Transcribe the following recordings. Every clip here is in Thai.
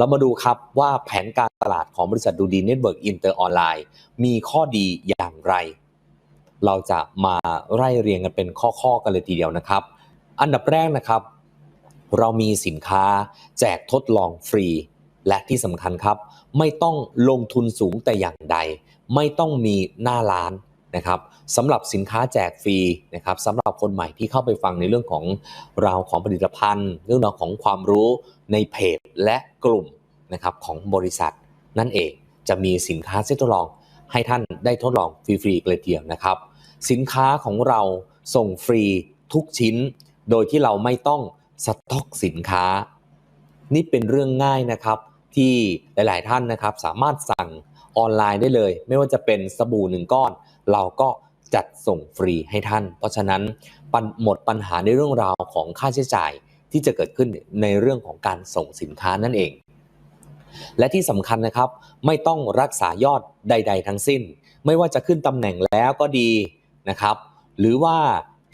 เรามาดูครับว่าแผนการตลาดของบริษัทดูดีเน็ตเวิร์กอินเตอร์ออนไลน์มีข้อดีอย่างไร เราจะมาไล่เรียงกันเป็นข้อๆกันเลยทีเดียวนะครับ อันดับแรกนะครับ เรามีสินค้าแจกทดลองฟรี และที่สำคัญครับ ไม่ต้องลงทุนสูงแต่อย่างใด ไม่ต้องมีหน้าร้านนะครับสำหรับสินค้าแจกฟรีนะครับสำหรับคนใหม่ที่เข้าไปฟังในเรื่องของราวของผลิตภัณฑ์ เรื่องราวของความรู้ ในเพจและกลุ่มนะครับของบริษัท นั่นเองจะมีสินค้าเซตทดลองให้ท่านได้ทดลองฟรีๆเลยเดียวนะครับ สินค้าของเราส่งฟรีทุกชิ้น โดยที่เราไม่ต้องสต็อกสินค้า นี่เป็นเรื่องง่ายนะครับที่หลายๆท่านนะครับสามารถสั่งออนไลน์ได้เลย ไม่ว่าจะเป็นสบู่หนึ่งก้อน เราก็จัดส่งฟรีให้ท่าน เพราะฉะนั้นหมดปัญหาในเรื่องราวของค่าใช้จ่าย ที่จะเกิดขึ้นในเรื่องของการส่งสินค้านั่นเอง และที่สำคัญนะครับ ไม่ต้องรักษายอดใด ๆ ทั้งสิ้น ไม่ว่าจะขึ้นตำแหน่งแล้วก็ดีนะครับ หรือว่า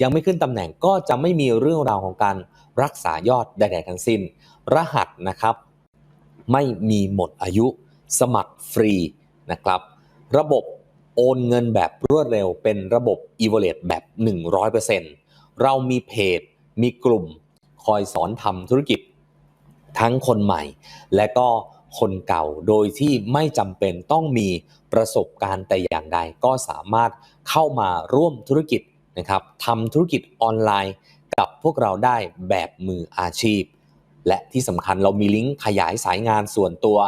ยังไม่ขึ้นตำแหน่งก็จะไม่มีเรื่องราวของการรักษายอดใด ๆ ทั้งสิ้น รหัสนะครับ ไม่มีหมดอายุ สมัครฟรีนะครับ ระบบโอนเงินแบบรวดเร็วเป็นระบบ e v a l u a t e แบบ 100%เรามีเพจ มีกลุ่ม คอยสอนทำธุรกิจ ทั้งคนใหม่ และก็คนเก่าโดยที่ไม่จำเป็นต้องมีประสบการณ์แต่อย่างใด ก็สามารถเข้ามาร่วมธุรกิจนะครับทำธุรกิจออนไลน์กับพวกเราได้แบบมืออาชีพ และที่สำคัญเรามีลิงก์ขยายสายงานส่วนตัว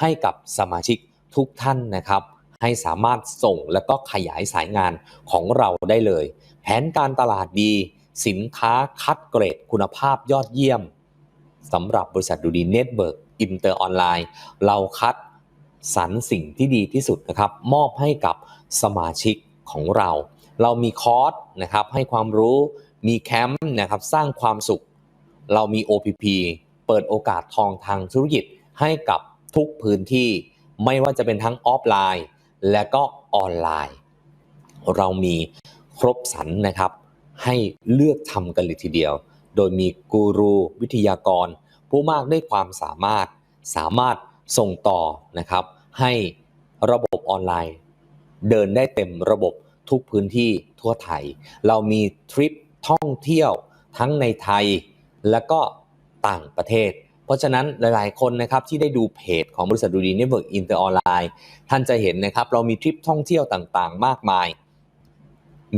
ให้กับสมาชิกทุกท่านนะครับ ให้สามารถส่งและก็ขยายสายงานของเราได้เลย แผนการตลาดดี สินค้าคัดเกรดคุณภาพยอดเยี่ยมสำหรับบริษัทดูดีเน็ตเบิร์กอินเตอร์ออนไลน์ เราคัดสรรสิ่งที่ดีที่สุดนะครับ มอบให้กับสมาชิกของเรา เรามีคอร์สนะครับ ให้ความรู้มีแคมป์นะครับ สร้างความสุข เรามี OPP เปิดโอกาสทองทางธุรกิจให้กับทุกพื้นที่ ไม่ว่าจะเป็นทั้งออฟไลน์ และก็ออนไลน์ เรามีครบสรรนะครับ ให้เลือกทำกันเลยทีเดียว โดยมีกูรูวิทยากร ผู้มากด้วยความสามารถสามารถส่งต่อนะครับ ให้ระบบออนไลน์ เดินได้เต็มระบบทุกพื้นที่ทั่วไทย เรามีทริปท่องเที่ยวทั้งในไทยและก็ต่างประเทศ เพราะฉะนั้นหลายๆ คนนะครับที่ได้ดูเพจของบริษัทดูดีเน็ตเวิร์กอินเตอร์ออนไลน์ท่านจะเห็นนะครับ เรามีทริปท่องเที่ยวต่างๆ มากมาย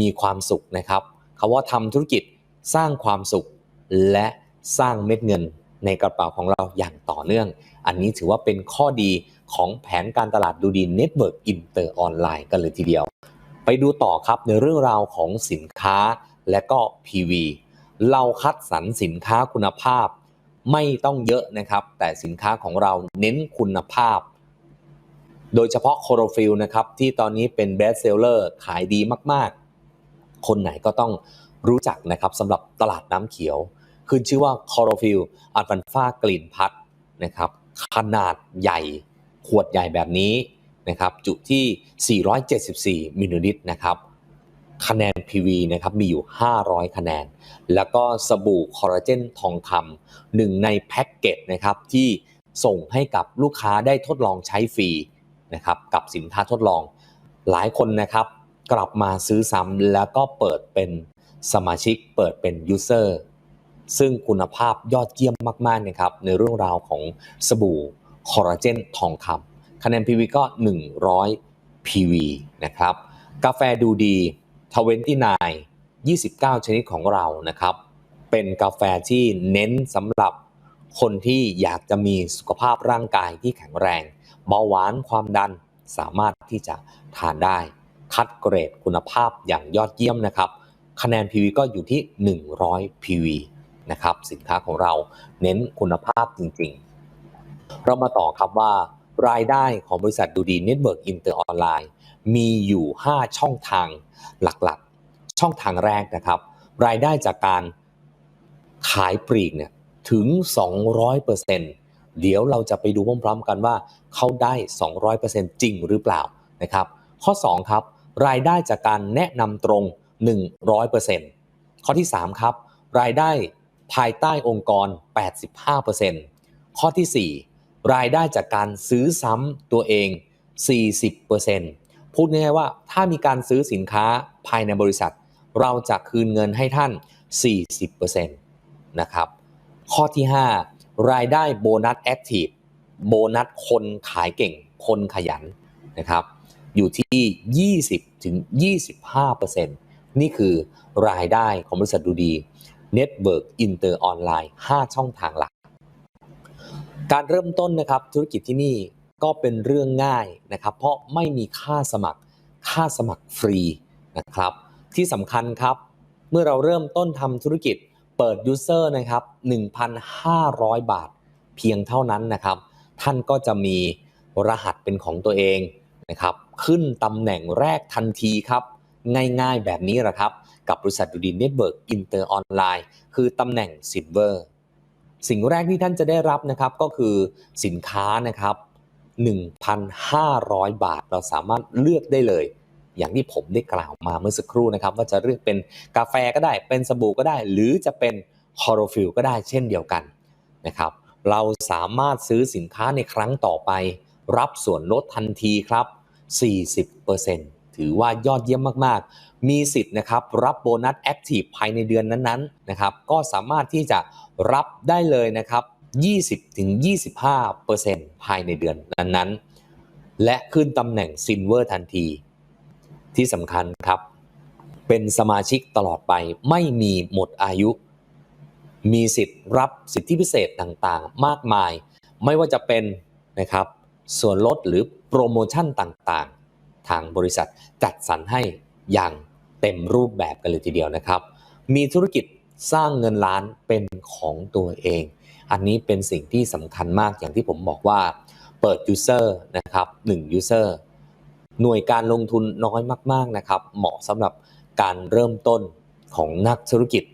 มีความสุขนะครับ คาว่าทำธุรกิจสร้างความสุข และสร้างเม็ดเงินในกระเป๋าของเราอย่างต่อเนื่อง อันนี้ถือว่าเป็นข้อดีของแผนการตลาดดูดีเน็ตเวิร์กอินเตอร์ออนไลน์กันเลยทีเดียว ไปดูต่อครับในเรื่องราวของสินค้าและก็ PV เราคัดสรรสินค้าคุณภาพ ไม่ต้องเยอะนะครับ แต่สินค้าของเราเน้นคุณภาพ โดยเฉพาะโคโรฟิลนะครับที่ตอนนี้เป็นเบสเซลเลอร์ขายดีมากๆ คนไหนก็ต้องรู้จักนะครับสำหรับตลาดน้ำเขียว ขึ้นชื่อว่าคอโรฟิลอัลฟันฟากลิ่นพัดนะครับขนาดใหญ่ขวดใหญ่แบบนี้นะครับจุที่ 474 มิลลิลิตรนะครับคะแนน PV นะครับมีอยู่ 500 คะแนน แล้วก็สบู่คอลลาเจนทองคำหนึ่งในแพ็กเกจนะครับที่ส่งให้กับลูกค้าได้ทดลองใช้ฟรีนะครับกับสินค้าทดลองหลายคนนะครับ กลับมาซื้อซ้ำแล้วก็เปิดเป็นสมาชิกเปิดเป็นยูเซอร์ซึ่งคุณภาพยอดเยี่ยมมากๆนะครับในเรื่องราวของสบู่คอลลาเจนทองคำคะแนน PV ก็ 100 PV นะครับ กาแฟดูดี29 29 ชนิดของเรานะครับ เป็นกาแฟที่เน้นสำหรับคนที่อยากจะมีสุขภาพร่างกายที่แข็งแรง เบาหวานความดันสามารถที่จะทานได้ คัดเกรดคุณภาพอย่างยอดเยี่ยมนะครับ คะแนน PV ก็อยู่ที่ 100 PV นะครับ สินค้าของเราเน้นคุณภาพจริงๆ เรามาต่อครับว่ารายได้ของบริษัทดูดีเน็ตเวิร์กอินเตอร์ออนไลน์มีอยู่ 5 ช่องทางหลักๆ ช่องทางแรกนะครับ รายได้จากการขายปลีกเนี่ยถึง 200%เดี๋ยวเราจะไปดูพร้อมๆกันว่าเขาได้ 200%จริงหรือเปล่านะครับ ข้อ 2 ครับ รายได้จากการแนะนำตรง 100%ข้อที่ 3 ครับ รายได้ภายใต้องค์กร 85%ข้อที่ 4 รายได้จากการซื้อซ้ำตัวเอง 40%พูดง่ายๆว่าถ้ามีการซื้อสินค้าภายในบริษัท เราจะคืนเงินให้ท่าน 40%นะครับข้อที่ 5 รายได้โบนัสแอคทีฟโบนัสคนขายเก่งคนขยันนะครับอยู่ที่20 ถึง 25%นี่คือรายได้ของบริษัทดูดี Network Inter Online 5 ช่องทางหลัก การเริ่มต้นนะครับธุรกิจที่นี่ก็เป็นเรื่องง่ายนะครับ เพราะไม่มีค่าสมัคร ค่าสมัครฟรีนะครับ ที่สำคัญครับ เมื่อเราเริ่มต้นทำธุรกิจเปิดยูเซอร์นะครับ 1,500 บาทเพียงเท่านั้นนะครับ ท่านก็จะมีรหัสเป็นของตัวเอง นะครับขึ้นตำแหน่งแรกทันทีครับ ง่ายๆแบบนี้แหละครับ กับบริษัทดูดีเน็ตเวิร์กอินเตอร์ออนไลน์คือตำแหน่งซิลเวอร์สิ่งแรกที่ท่านจะได้รับนะครับก็คือสินค้านะครับ 1,500 บาทเราสามารถเลือกได้เลย อย่างที่ผมได้กล่าวมาเมื่อสักครู่นะครับ ว่าจะเลือกเป็นกาแฟก็ได้ เป็นสบู่ก็ได้ หรือจะเป็นคอโรฟิลก็ได้เช่นเดียวกันนะครับ เราสามารถซื้อสินค้าในครั้งต่อไป รับส่วนลดทันทีครับ 40%ถือว่ายอดเยี่ยมมากๆ มีสิทธิ์นะครับรับโบนัสแอคทีฟภายในเดือนนั้นๆนะครับก็สามารถที่จะรับได้เลยนะครับ 20-25%ภายในเดือนนั้นๆ และขึ้นตำแหน่งซินเวอร์ทันที ที่สำคัญครับเป็นสมาชิกตลอดไปไม่มีหมดอายุ มีสิทธิ์รับสิทธิพิเศษต่างๆ มากมาย ไม่ว่าจะเป็นนะครับ ส่วนลดหรือโปรโมชั่นต่างๆ ทางบริษัทจัดสรรให้อย่างเต็มรูปแบบกันเลยทีเดียวนะครับ มีธุรกิจสร้างเงินล้านเป็นของตัวเอง อันนี้เป็นสิ่งที่สำคัญมากอย่างที่ผมบอกว่า เปิด User นะครับ1 User หน่วยการลงทุนน้อยมาก ๆนะครับ เหมาะสำหรับการเริ่มต้นของนักธุรกิจ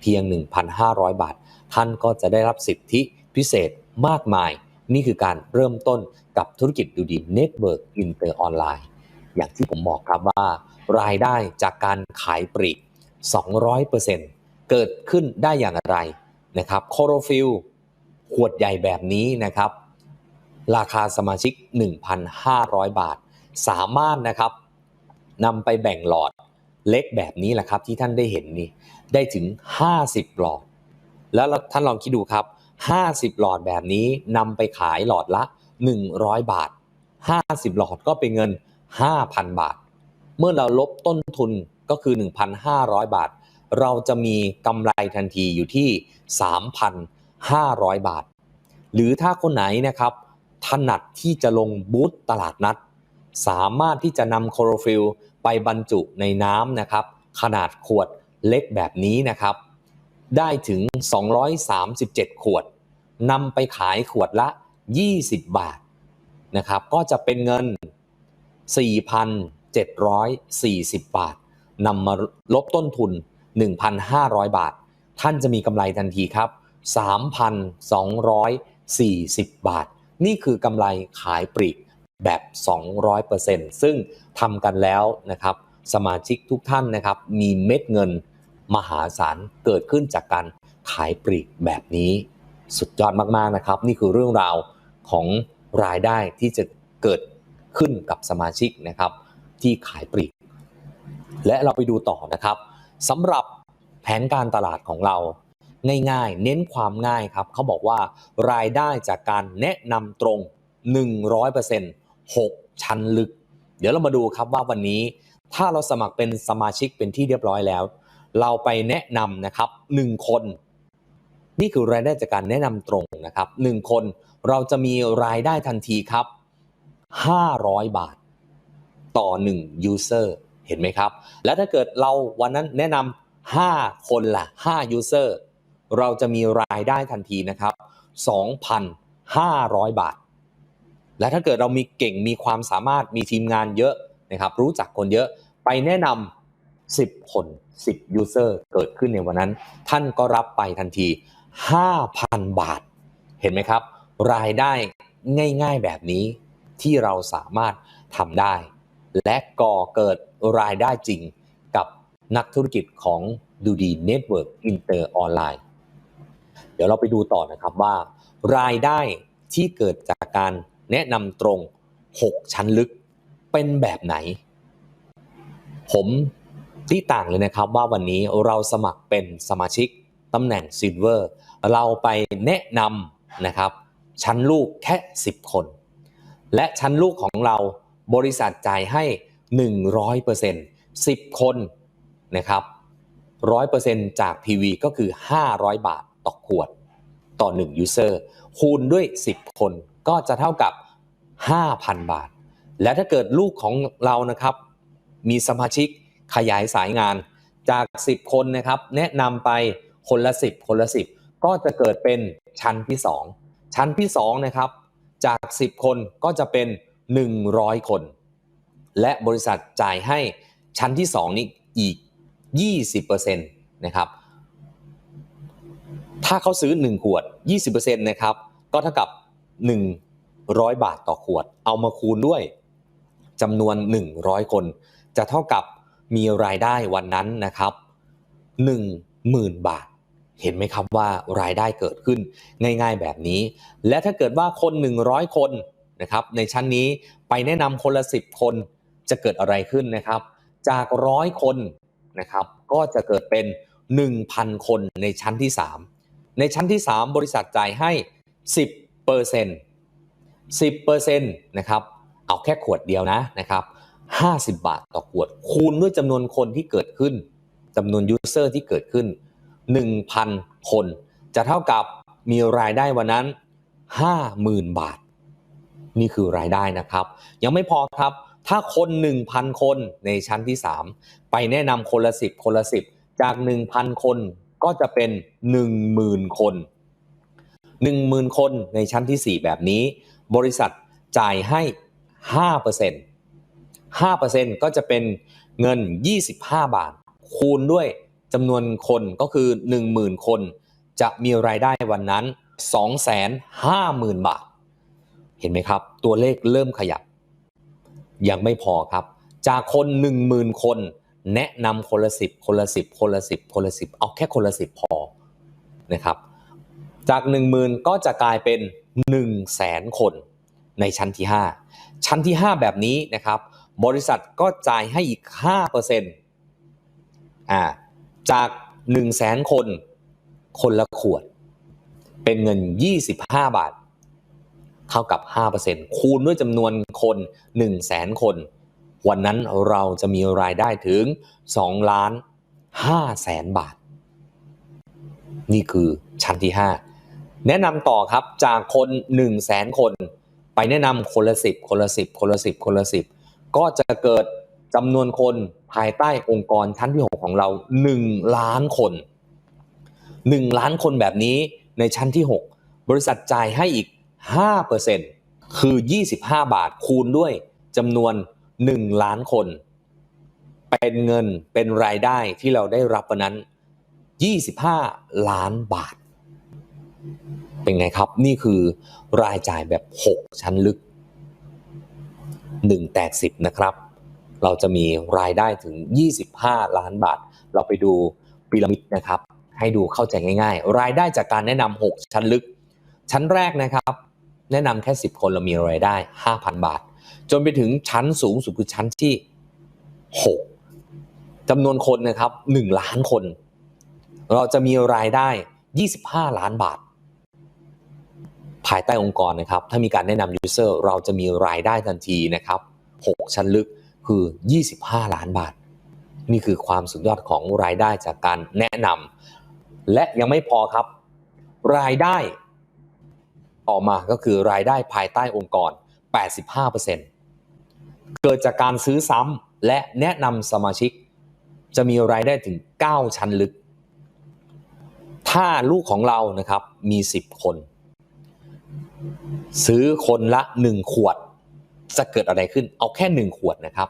เพียง 1,500 บาท ท่านก็จะได้รับสิทธิพิเศษมากมาย นี่คือการเริ่มต้นกับธุรกิจดูดีเน็ตเวิร์กอินเตอร์ออนไลน์อย่างที่ผมบอกครับว่ารายได้จากการขายปลีก 200%เกิดขึ้นได้อย่างไรนะครับโคโรฟิลขวดใหญ่แบบนี้นะครับ ราคาสมาชิก 1,500 บาท สามารถนะครับนำไปแบ่งหลอดเล็กแบบนี้แหละครับที่ท่านได้เห็นนี่ได้ถึง 50 หลอด แล้วท่านลองคิดดูครับ 50 หลอดแบบนี้นำไปขายหลอดละ 100 บาท 50 หลอดก็เป็นเงิน 5,000 บาท เมื่อเราลบต้นทุนก็คือ 1,500 บาท เราจะมีกำไรทันทีอยู่ที่ 3,500 บาท หรือถ้าคนไหนนะครับ ถนัดที่จะลงบูธตลาดนัด สามารถที่จะนำโคโรฟิลไปบรรจุในน้ำนะครับ ขนาดขวดเล็กแบบนี้นะครับ ได้ถึง 237 ขวดนำไปขายขวดละ 20 บาทนะครับ ก็จะเป็นเงิน 4,740 บาทนำมาลบต้นทุน 1,500 บาท ท่านจะมีกำไรทันทีครับ 3,240 บาท นี่คือกำไรขายปลีกแบบ 200%ซึ่งทำกันแล้วนะครับ สมาชิกทุกท่านนะครับ มีเม็ดเงิน มหาศาลเกิดขึ้นจากการขายปลีกแบบนี้ สุดยอดมากๆนะครับ นี่คือเรื่องราวของรายได้ที่จะเกิดขึ้นกับสมาชิกนะครับ ที่ขายปลีก และเราไปดูต่อนะครับสำหรับแผนการตลาดของเราง่ายๆ เน้นความง่ายครับเขาบอกว่ารายได้จากการแนะนำตรง 100% 6 ชั้นลึก เดี๋ยวเรามาดูครับว่าวันนี้ถ้าเราสมัครเป็นสมาชิกเป็นที่เรียบร้อยแล้ว เราไปแนะนำนะครับ1คน นี่คือรายได้จากการแนะนำตรงนะครับ1คนเราจะมีรายได้ทันทีครับ 500 บาท ต่อ 1 user เห็นไหมครับ และถ้าเกิดเราวันนั้นแนะนำ5คนละ5 user เราจะมีรายได้ทันทีนะครับ 2,500 บาท และถ้าเกิดเรามีเก่งมีความสามารถมีทีมงานเยอะนะครับ รู้จักคนเยอะไปแนะนำ 10 คน 10 user เกิดขึ้นในวันนั้น ท่านก็รับไปทันที 5,000 บาท เห็นไหมครับ รายได้ง่ายๆแบบนี้ที่เราสามารถทำได้ และก่อเกิดรายได้จริงกับนักธุรกิจของดูดีเน็ตเวิร์กอินเตอร์ออนไลน์เดี๋ยวเราไปดูต่อนะครับว่า รายได้ที่เกิดจากการแนะนำตรง 6 ชั้นลึกเป็นแบบไหน ผม ที่ต่างเลยนะครับว่าวันนี้เราสมัครเป็นสมาชิกตำแหน่งซิลเวอร์เราไปแนะนำนะครับชั้นลูกแค่ 10 คน และชั้นลูกของเราบริษัทจ่ายให้ 100% 10 คนนะครับ 100%จาก PV ก็คือ 500 บาทต่อขวดต่อ 1 user คูณด้วย 10 คนก็จะเท่ากับ 5,000 บาท และถ้าเกิดลูกของเรานะครับ มีสมาชิก ขยายสายงานจาก 10 คนนะครับแนะนำไปคนละ 10 คนละ 10 ก็จะเกิดเป็นชั้นที่ 2 ชั้นที่2นะครับจาก 10 คนก็จะเป็น 100 คน และบริษัทจ่ายให้ชั้นที่ 2 นี้อีก 20%นะครับถ้าเขาซื้อ 1 ขวด 20%นะครับก็เท่ากับ 100 บาทต่อขวด เอามาคูณด้วยจำนวน 100 คน จะเท่ากับ มีรายได้วันนั้นนะครับ 10,000 บาท เห็นไหมครับว่ารายได้เกิดขึ้นง่ายๆแบบนี้ และถ้าเกิดว่าคน 100 คนนะครับในชั้นนี้ไปแนะนำคนละ 10 คนจะเกิดอะไรขึ้นนะครับ จากร้อยคนนะครับก็จะเกิดเป็น 1,000 คนในชั้นที่ 3 ในชั้นที่ 3 บริษัทจ่ายให้ 10เปอร์เซ็นต์10เปอร์เซ็นต์นะครับเอาแค่ขวดเดียวนะนะครับ 50 บาทต่อขวด คูณด้วยจำนวนคนที่เกิดขึ้นจำนวนยูเซอร์ที่เกิดขึ้น 1,000 คน จะเท่ากับมีรายได้วันนั้น 50,000 บาท นี่คือรายได้นะครับ ยังไม่พอครับ ถ้าคน 1,000 คนในชั้นที่ 3 ไปแนะนำคนละ 10 คนละ 10 จาก 1,000 คนก็จะเป็น 10,000 คน 10,000 คนในชั้นที่ 4 แบบนี้ บริษัทจ่ายให้ 5% 5%ก็จะเป็นเงิน 25 บาท คูณด้วยจำนวนคนก็คือ 10,000 คน จะมีรายได้วันนั้น 250,000 บาท เห็นไหมครับ ตัวเลขเริ่มขยับ ยังไม่พอครับ จากคน 10,000 คน แนะนำคนละ 10 คนละ 10 คนละ 10 คนละ 10 เอาแค่คนละ 10 พอนะครับ จาก 10,000 ก็จะกลายเป็น 100,000 คนในชั้นที่ 5 ชั้นที่ 5 แบบนี้นะครับ บริษัทก็จ่ายให้อีก 5%อ่าจาก100,000คน คนละขวด เป็นเงิน 25 บาท เท่ากับ 5%คูณด้วยจำนวนคน 100,000คน วันนั้นเราจะมีรายได้ถึง 2 ล้าน5แสนบาท นี่คือชั้นที่ 5 แนะนำต่อครับจากคน 1 0 0 0 0แสนคน ไปแนะนำคนละ 10 คนละ 10 คนละ 10 คนละ 10 ก็จะเกิดจำนวนคนภายใต้องค์กรชั้นที่ 6 ของเรา 1 ล้านคน 1 ล้านคนแบบนี้ในชั้นที่ 6 บริษัทจ่ายให้อีก 5%คือ 25 บาทคูณด้วยจำนวน 1 ล้านคน เป็นเงินเป็นรายได้ที่เราได้รับวันนั้น 25 ล้านบาท เป็นไงครับ นี่คือรายจ่ายแบบ 6 ชั้นลึก 1 แตก 10 นะครับ เราจะมีรายได้ถึง 25 ล้านบาท เราไปดูพีระมิดนะครับ ให้ดูเข้าใจง่าย ๆ รายได้จากการแนะนำ6ชั้นลึก ชั้นแรกนะครับ แนะนำแค่ 10 คนเรามีรายได้ 5,000 บาท จนไปถึงชั้นสูงสุดคือชั้นที่ 6จำนวนคนนะครับ 1 ล้านคน เราจะมีรายได้ 25 ล้านบาท ภายใต้องค์กรนะครับ ถ้ามีการแนะนำยูเซอร์เราจะมีรายได้ทันทีนะครับ 6 ชั้นลึกคือ 25 ล้านบาท นี่คือความสุดยอดของรายได้จากการแนะนำและยังไม่พอครับ รายได้ต่อมาก็คือรายได้ภายใต้องค์กร 85%เกิดจากการซื้อซ้ำและแนะนำสมาชิก จะมีรายได้ถึง 9 ชั้นลึก ถ้าลูกของเรานะครับมี 10 คน ซื้อคนละ 1 ขวด จะเกิดอะไรขึ้น เอาแค่ 1 ขวดนะครับ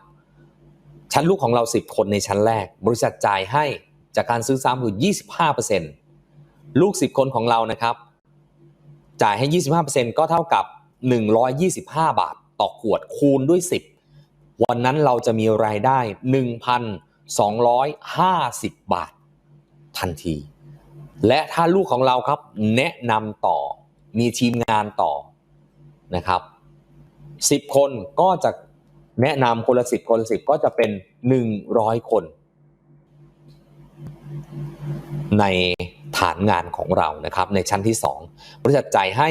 ชั้นลูกของเรา 10 คนในชั้นแรก บริษัทจ่ายให้จากการซื้อซ้ำคือ 25%ลูก 10 คนของเรานะครับ จ่ายให้ 25%ก็เท่ากับ 125 บาท ต่อขวดคูณด้วย 10 วันนั้นเราจะมีรายได้ 1,250 บาททันที และถ้าลูกของเราครับแนะนำต่อ มีทีมงานต่อนะครับ10คนก็จะแนะนำคนละ10คนละ10ก็จะเป็น100คน ในฐานงานของเรานะครับ ในชั้นที่2บริษัทจ่ายให้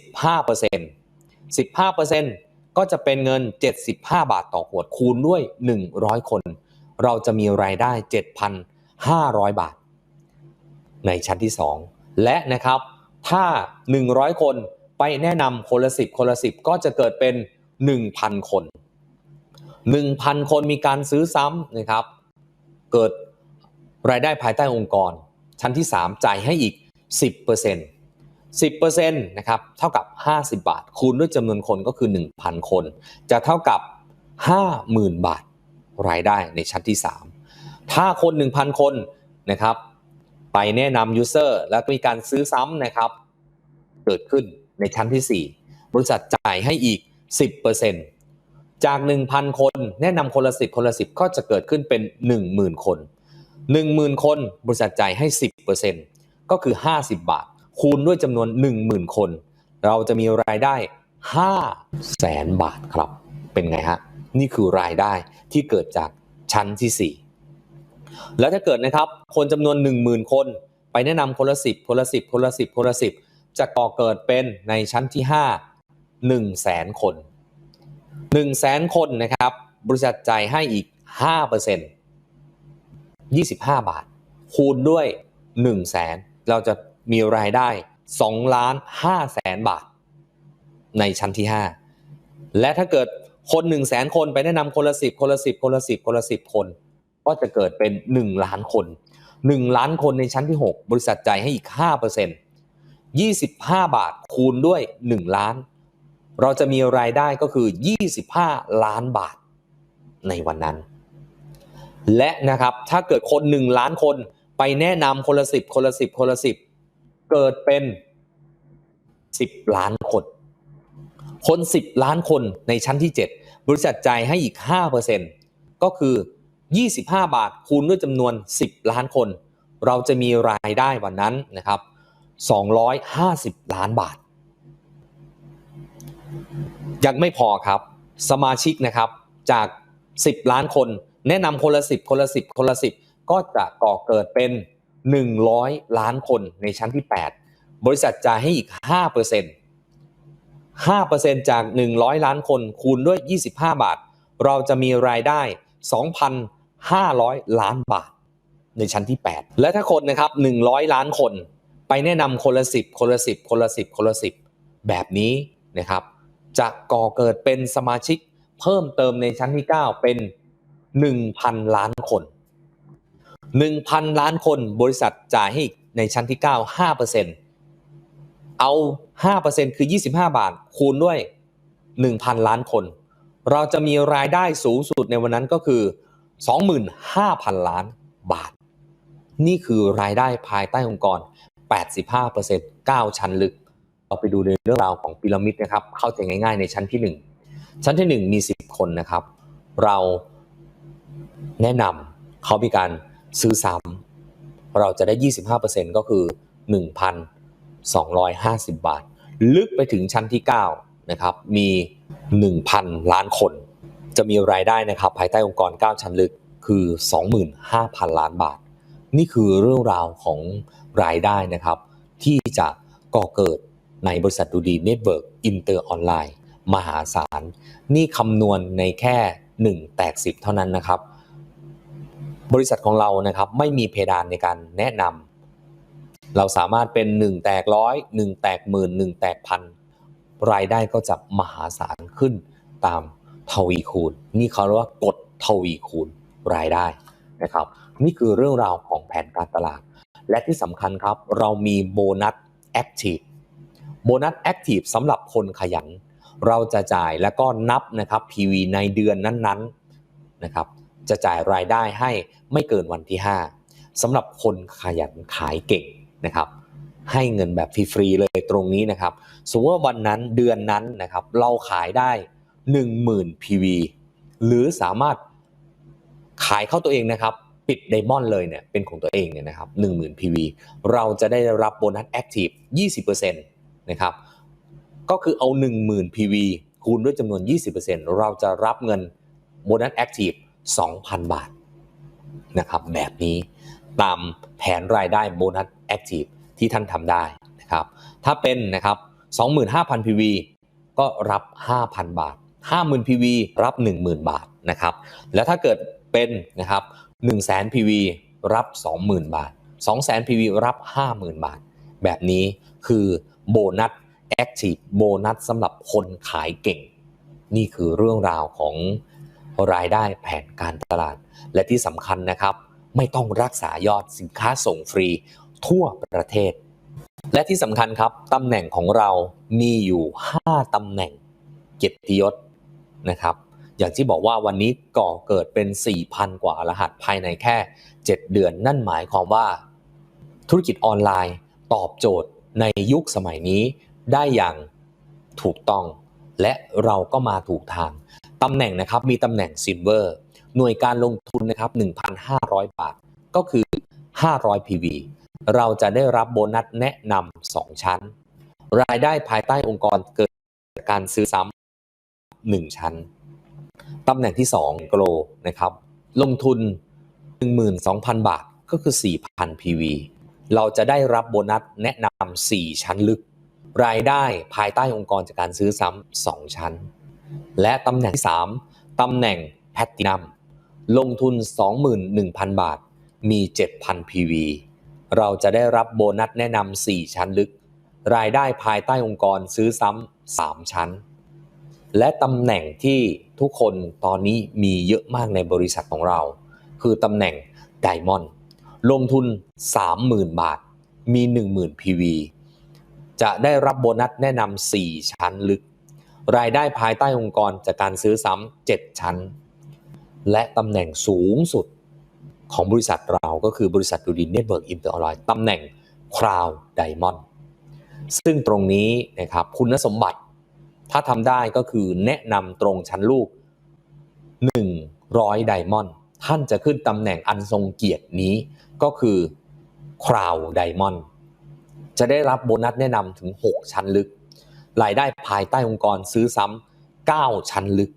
15% 15%ก็จะเป็นเงิน 75 บาทต่อขวดคูณด้วย 100 คน เราจะมีรายได้ 7,500 บาท ในชั้นที่ 2 และนะครับ ถ้า 100 คนไปแนะนำคนละ10คนละ10ก็จะเกิดเป็น 1,000 คน 1,000 คนมีการซื้อซ้ำนะครับ เกิดรายได้ภายใต้องค์กร ชั้นที่ 3 จ่ายให้อีก 10% 10%นะครับเท่ากับ 50 บาท คูณด้วยจำนวนคนก็คือ 1,000 คน จะเท่ากับ 50,000 บาทรายได้ในชั้นที่ 3 ถ้าคน 1,000 คนนะครับ ไปแนะนำยูเซอร์แล้วก็มีการซื้อซ้ำนะครับ เกิดขึ้นในชั้นที่ 4 บริษัทจ่ายให้อีก 10%จาก 1,000 คนแนะนำคนละ 10 คนละ 10 ก็จะเกิดขึ้นเป็น 10,000 คน 10,000 คน บริษัทจ่ายให้ 10%ก็คือ 50 บาท คูณด้วยจำนวน 10,000 คน เราจะมีรายได้5แสนบาทครับ เป็นไงฮะ นี่คือรายได้ที่เกิดจากชั้นที่ 4 แล้วถ้าเกิดนะครับคนจำนวน 10,000 คน ไปแนะนำคนละ10คนละ10คนละ10คนละ10จะก่อเกิดเป็นในชั้นที่ 5 1แสนคน1แสนคนนะครับ บริษัทจ่ายให้อีก 5% 25 บาท คูณด้วย1แสนเราจะมีรายได้2ล้าน5แสนบาท ในชั้นที่ 5 และถ้าเกิดคน 1 0 0 0 0แสนคนไปแนะนำคนละ 10 คนละ 10 คนละ 10 คนละ 10 คน ก็จะเกิดเป็น 1 ล้านคน 1 ล้านคนในชั้นที่ 6 บริษัทจ่ายให้อีก 5% 25 บาทคูณด้วย 1 ล้าน เราจะมีรายได้ก็คือ 25 ล้านบาทในวันนั้น และนะครับถ้าเกิดคน 1 ล้านคนไปแนะนำคนละ10คนละ10คนละ10เกิดเป็น 10 ล้านคน คน 10 ล้านคนในชั้นที่ 7 บริษัทจ่ายให้อีก 5%ก็คือ 25 บาทคูณด้วยจำนวน 10 ล้านคน เราจะมีรายได้วันนั้นนะครับ 250 ล้านบาท ยังไม่พอครับ สมาชิกนะครับจาก 10 ล้านคน แนะนำคนละ 10 คนละ 10 คนละ 10 ก็จะก่อเกิดเป็น 100 ล้านคนในชั้นที่ 8 บริษัทจ่ายให้อีก 5% 5%จาก 100 ล้านคนคูณด้วย 25 บาท เราจะมีรายได้ 500 ล้านบาทในชั้นที่ 8 และถ้าคนนะครับ 100 ล้านคน ไปแนะนำคนละ 10 คนละ 10 คนละ 10 คนละ 10 แบบนี้นะครับ จะก่อเกิดเป็นสมาชิกเพิ่มเติมในชั้นที่ 9 เป็น 1,000 ล้านคน 1,000 ล้านคนบริษัทจ่ายให้ในชั้นที่ 9 5%เอา 5%คือ 25 บาท คูณด้วย 1,000 ล้านคน เราจะมีรายได้สูงสุดในวันนั้นก็คือ 25,000 ล้านบาท นี่คือรายได้ภายใต้องค์กร 85% 9 ชั้นลึก เราไปดูในเรื่องราวของพีระมิดนะครับ เข้าใจง่ายๆในชั้นที่ 1 ชั้นที่ 1 มี 10 คนนะครับ เราแนะนำเขามีการซื้อซ้ำเราจะได้ 25%ก็คือ 1,250 บาท ลึกไปถึงชั้นที่ 9 นะครับ มี 1,000 ล้านคน จะมีรายได้นะครับภายใต้องค์กร 9 ชั้นลึกคือ 25,000 ล้านบาท นี่คือเรื่องราวของรายได้นะครับ ที่จะก่อเกิดในบริษัทดูดีเน็ตเวิร์กอินเตอร์ออนไลน์มหาศาล นี่คำนวณในแค่ 1 แตก 10 เท่านั้นนะครับ บริษัทของเรานะครับไม่มีเพดานในการแนะนำเราสามารถเป็น 1 แตกร้อย1แตกหมื่น1แตกพันรายได้ก็จะมหาศาลขึ้นตาม ทวีคูณ นี่เขาเรียกว่ากฎทวีคูณรายได้นะครับ นี่คือเรื่องราวของแผนการตลาด และที่สำคัญครับ เรามีโบนัสแอคทีฟโบนัสแอคทีฟสำหรับคนขยัน เราจะจ่ายแล้วก็นับนะครับ PV ในเดือนนั้นๆนะครับจะจ่ายรายได้ให้ไม่เกินวันที่ 5สำหรับคนขยันขายเก่งนะครับ ให้เงินแบบฟรีๆเลยตรงนี้นะครับสมมติว่าวันนั้นเดือนนั้นนะครับ เราขายได้ 10,000 PV หรือสามารถขายเข้าตัวเองนะครับ ปิดไดมอนด์เลยเนี่ยเป็นของตัวเองเนี่ยนะครับ10,000 PV เราจะได้รับโบนัสแอคทีฟ20%นะครับก็คือเอา 10,000 PV คูณด้วยจำนวน 20%เราจะรับเงินโบนัสแอคทีฟ2,000 บาทนะครับแบบนี้ตามแผนรายได้โบนัสแอคทีฟที่ท่านทำได้นะครับถ้าเป็นนะครับ25,000 PV ก็รับ 5,000 บาท 50,000 PV รับ 10,000 บาทนะครับ แล้วถ้าเกิดเป็นนะครับ100,000 PV รับ 20,000 บาท 200,000 PV รับ 50,000 บาท แบบนี้คือโบนัสแอคทีฟโบนัสสำหรับคนขายเก่ง นี่คือเรื่องราวของรายได้แผนการตลาด และที่สำคัญนะครับ ไม่ต้องรักษายอดสินค้าส่งฟรีทั่วประเทศ และที่สำคัญครับตำแหน่งของเรามีอยู่ 5ตำแหน่งเกียรติยศ นะครับ อย่างที่บอกว่าวันนี้ก่อเกิดเป็น 4,000 กว่ารหัสภายในแค่ 7 เดือน นั่นหมายความว่า ธุรกิจออนไลน์ตอบโจทย์ในยุคสมัยนี้ได้อย่างถูกต้อง และเราก็มาถูกทางตำแหน่งนะครับมีตำแหน่งซิลเวอร์หน่วยการลงทุนนะครับ 1,500 บาท ก็คือ 500 PV เราจะได้รับโบนัสแนะนำ2ชั้น รายได้ภายใต้องค์กรเกิดจากการซื้อซ้ำ 1 ชั้น ตำแหน่งที่2 Grow นะครับ ลงทุน 12,000 บาทก็คือ 4,000 PV เราจะได้รับโบนัสแนะนำ 4 ชั้นลึก รายได้ภายใต้องค์กรจากการซื้อซ้ำ 2 ชั้น และตำแหน่งที่ 3 ตำแหน่งแพตตินัม ลงทุน 21,000 บาท มี 7,000 PV เราจะได้รับโบนัสแนะนำ 4 ชั้นลึก รายได้ภายใต้องค์กรซื้อซ้ำ 3 ชั้น และตำแหน่งที่ทุกคนตอนนี้มีเยอะมากในบริษัทของเรา คือตำแหน่งไดมอนด์ลงทุน 30,000 บาท มี 10,000 PV จะได้รับโบนัสแนะนำ 4 ชั้นลึก รายได้ภายใต้องค์กรจากการซื้อซ้ำ 7 ชั้น และตำแหน่งสูงสุดของบริษัทเราก็คือบริษัทดูดินเน็ตเวิร์กอินเตอร์ออนไลน์ตำแหน่งคราวไดมอนด์ซึ่งตรงนี้นะครับคุณสมบัติ ถ้าทำได้ก็คือแนะนำตรงชั้นลูก 100 ไดมอนด์ท่านจะขึ้นตำแหน่งอันทรงเกียรตินี้ก็คือคราวไดมอนด์จะได้รับโบนัสแนะนำถึง 6 ชั้นลึก รายได้ภายใต้องค์กรซื้อซ้ำ9ชั้นลึก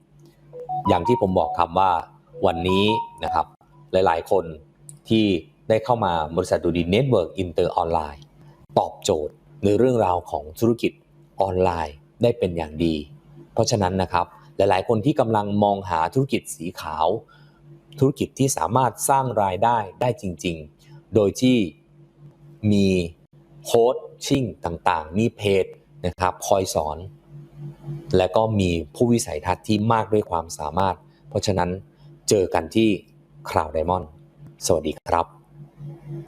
อย่างที่ผมบอกครับว่าวันนี้นะครับ หลายๆ คนที่ได้เข้ามาบริษัทดูดีเน็ตเวิร์กอินเตอร์ออนไลน์ตอบโจทย์ในเรื่องราวของธุรกิจออนไลน์ ได้เป็นอย่างดี เพราะฉะนั้นนะครับหลาย ๆ คนที่กำลังมองหาธุรกิจสีขาว ธุรกิจที่สามารถสร้างรายได้ได้จริง ๆ โดยที่มีโค้ชชิ่งต่าง ๆ มีเพจนะครับคอยสอน และก็มีผู้วิสัยทัศน์ที่มากด้วยความสามารถ เพราะฉะนั้นเจอกันที่คราวไดมอนด์สวัสดีครับ